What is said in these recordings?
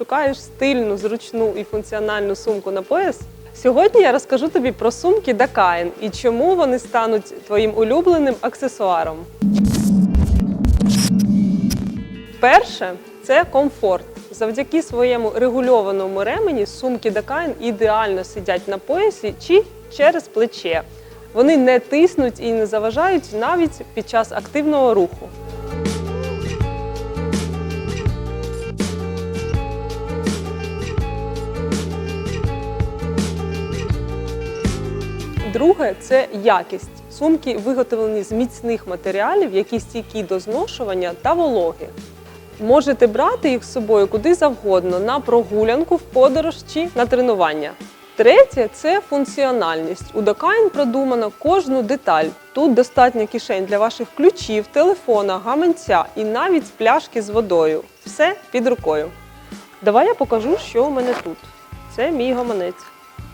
Шукаєш стильну, зручну і функціональну сумку на пояс? Сьогодні я розкажу тобі про сумки Дакаїн і чому вони стануть твоїм улюбленим аксесуаром. Перше це комфорт. Завдяки своєму регульованому ремені сумки Дакайн ідеально сидять на поясі чи через плече. Вони не тиснуть і не заважають навіть під час активного руху. Друге це якість. Сумки виготовлені з міцних матеріалів, які стійкі до зношування та вологи. Можете брати їх з собою куди завгодно на прогулянку, в подорож чи на тренування. Третє це функціональність. У Докайн продумано кожну деталь. Тут достатньо кишень для ваших ключів, телефона, гаманця і навіть пляшки з водою. Все під рукою. Давай я покажу, що у мене тут. Це мій гаманець.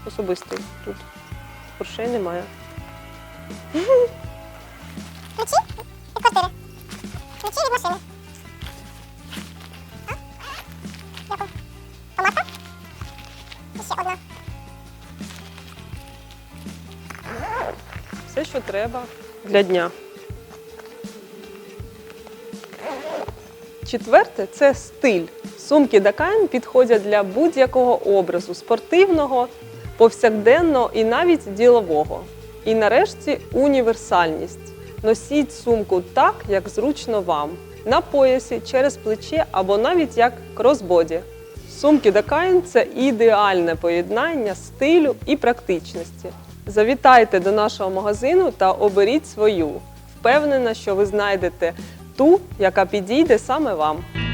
Особистий тут. Грошей немає. Ключі від квартири. Ключі від машини. Дякую. Помадка? І ще одна. Все, що треба для дня. Четверте це стиль. Сумки Дакайн підходять для будь-якого образу спортивного, повсякденного і навіть ділового. І нарешті універсальність. Носіть сумку так, як зручно вам, на поясі, через плече або навіть як кросбоді. Сумки Дакайн це ідеальне поєднання стилю і практичності. Завітайте до нашого магазину та оберіть свою. Впевнена, що ви знайдете ту, яка підійде саме вам.